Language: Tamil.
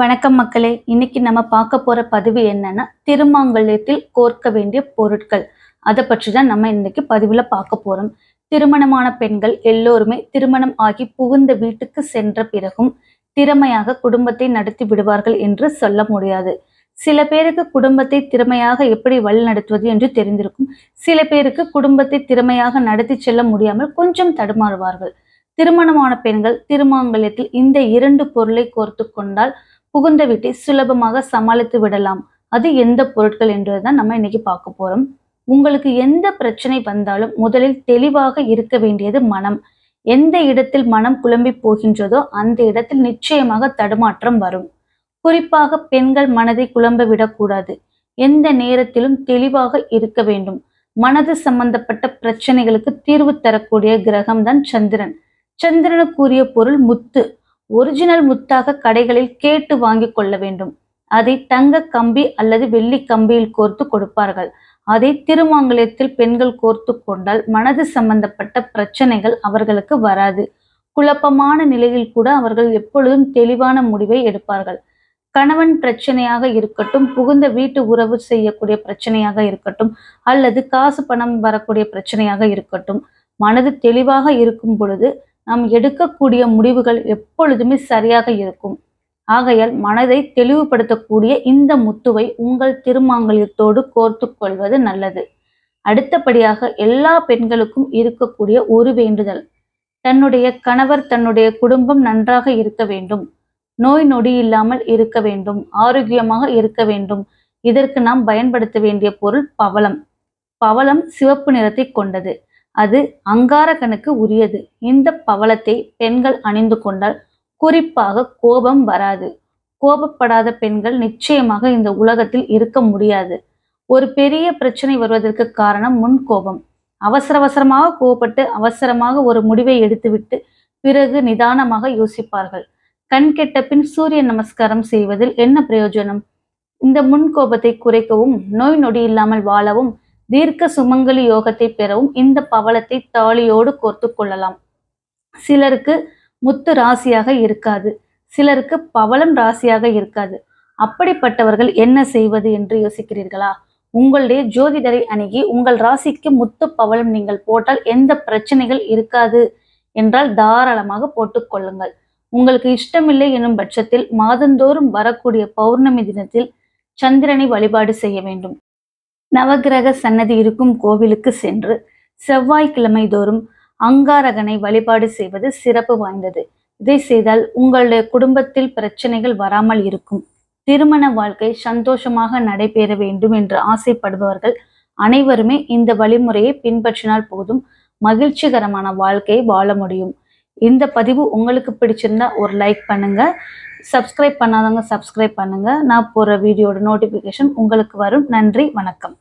வணக்கம் மக்களே. இன்னைக்கு நம்ம பார்க்க போற பதிவு என்னன்னா திருமாங்கல்யத்தில் கோர்க்க வேண்டிய பொருட்கள். அதை பற்றி தான் நம்ம இன்னைக்கு பதிவுல பார்க்க போறோம். திருமணமான பெண்கள் எல்லோருமே திருமணம் ஆகி புகுந்த வீட்டுக்கு சென்ற பிறகும் திறமையாக குடும்பத்தை நடத்தி விடுவார்கள் என்று சொல்ல முடியாது. சில பேருக்கு குடும்பத்தை திறமையாக எப்படி வழி நடத்துவது என்று தெரிந்திருக்கும். சில பேருக்கு குடும்பத்தை திறமையாக நடத்தி செல்ல முடியாமல் கொஞ்சம் தடுமாறுவார்கள். திருமணமான பெண்கள் திருமாங்கல்யத்தில் இந்த இரண்டு பொருளை கோர்த்து கொண்டால் புகுந்த வீட்டை சுலபமாக சமாளித்து விடலாம். அது எந்த பொருட்கள் என்றதுதான் நம்ம இன்னைக்கு பார்க்க போறோம். உங்களுக்கு எந்த பிரச்சனை வந்தாலும் முதலில் தெளிவாக இருக்க வேண்டியது மனம். எந்த இடத்தில் மனம் குழம்பி போகின்றதோ அந்த இடத்தில் நிச்சயமாக தடுமாற்றம் வரும். குறிப்பாக பெண்கள் மனதை குழம்ப விடக்கூடாது எந்த நேரத்திலும் தெளிவாக இருக்க வேண்டும். மனது சம்பந்தப்பட்ட பிரச்சனைகளுக்கு தீர்வு தரக்கூடிய கிரகம் தான் சந்திரன் சந்திரனுக்குரிய பொருள் முத்து. ஒரிஜினல் முத்தாக கடைகளில் கேட்டு வாங்கி கொள்ள வேண்டும். அதை தங்க கம்பி அல்லது வெள்ளி கம்பியில் கோர்த்து கொடுப்பார்கள். அதை திருமாங்கலயத்தில் பெண்கள் கோர்த்து கொண்டால் மனது சம்பந்தப்பட்ட பிரச்சனைகள் அவர்களுக்கு வராது. குழப்பமான நிலையில் கூட அவர்கள் எப்பொழுதும் தெளிவான முடிவை எடுப்பார்கள். கணவன் பிரச்சனையாக இருக்கட்டும் புகுந்த வீட்டு உறவு செய்யக்கூடிய பிரச்சனையாக இருக்கட்டும் அல்லது காசு பணம் வரக்கூடிய பிரச்சனையாக இருக்கட்டும் மனது தெளிவாக இருக்கும் பொழுது நாம் எடுக்கக்கூடிய முடிவுகள் எப்பொழுதுமே சரியாக இருக்கும். ஆகையால் மனதை தெளிவுபடுத்தக்கூடிய இந்த முத்துவை உங்கள் திருமாங்கல்யத்தோடு கோர்த்து கொள்வது நல்லது. அடுத்தபடியாக எல்லா பெண்களுக்கும் இருக்கக்கூடிய ஒரு வேண்டுதல். தன்னுடைய கணவர் தன்னுடைய குடும்பம் நன்றாக இருக்க வேண்டும். நோய் நொடி இல்லாமல் இருக்க வேண்டும். ஆரோக்கியமாக இருக்க வேண்டும். இதற்கு நாம் பயன்படுத்த வேண்டிய பொருள் பவளம். பவளம் சிவப்பு நிறத்தை கொண்டது. அது அங்காரகனுக்கு உரியது. இந்த பவளத்தை பெண்கள் அணிந்து கொண்டால் குறிப்பாக கோபம் வராது. கோபப்படாத பெண்கள் நிச்சயமாக இந்த உலகத்தில் இருக்க முடியாது. ஒரு பெரிய பிரச்சனை வருவதற்கு காரணம் முன் கோபம். அவசர அவசரமாக கோபப்பட்டு அவசரமாக ஒரு முடிவை எடுத்துவிட்டு பிறகு நிதானமாக யோசிப்பார்கள். கண் கெட்ட பின் சூரிய நமஸ்காரம் செய்வதில் என்ன பிரயோஜனம்? இந்த முன் கோபத்தை குறைக்கவும் நோய் நொடி இல்லாமல் வாழவும் தீர்க்க சுமங்கலி யோகத்தை பெறவும் இந்த பவளத்தை தாலியோடு கோர்த்து கொள்ளலாம். சிலருக்கு முத்து ராசியாக இருக்காது. சிலருக்கு பவளம் ராசியாக இருக்காது. அப்படிப்பட்டவர்கள் என்ன செய்வது என்று யோசிக்கிறீர்களா? உங்களுடைய ஜோதிடரை அணுகி உங்கள் ராசிக்கு முத்து பவளம் நீங்கள் போட்டால் எந்த பிரச்சனைகள் இருக்காது என்றால் தாராளமாக போட்டுக்கொள்ளுங்கள் உங்களுக்கு இஷ்டமில்லை எனும் பட்சத்தில் மாதந்தோறும் வரக்கூடிய பௌர்ணமி தினத்தில் சந்திரனை வழிபாடு செய்ய வேண்டும். நவகிரக சன்னதி இருக்கும் கோவிலுக்கு சென்று செவ்வாய்க்கிழமை தோறும் அங்காரகனை வழிபாடு செய்வது சிறப்பு வாய்ந்தது. இதை செய்தால் உங்களுடைய குடும்பத்தில் பிரச்சனைகள் வராமல் இருக்கும். திருமண வாழ்க்கை சந்தோஷமாக நடைபெற வேண்டும் என்று ஆசைப்படுபவர்கள் அனைவருமே இந்த வழிமுறையை பின்பற்றினால் போதும் மகிழ்ச்சிகரமான வாழ்க்கையை வாழ முடியும். இந்த பதிவு உங்களுக்கு பிடிச்சிருந்தா ஒரு லைக் பண்ணுங்க. சப்ஸ்கிரைப் பண்ணாதவங்க சப்ஸ்கிரைப் பண்ணுங்கள் நான் போகிற வீடியோட நோட்டிஃபிகேஷன் உங்களுக்கு வரும். நன்றி வணக்கம்.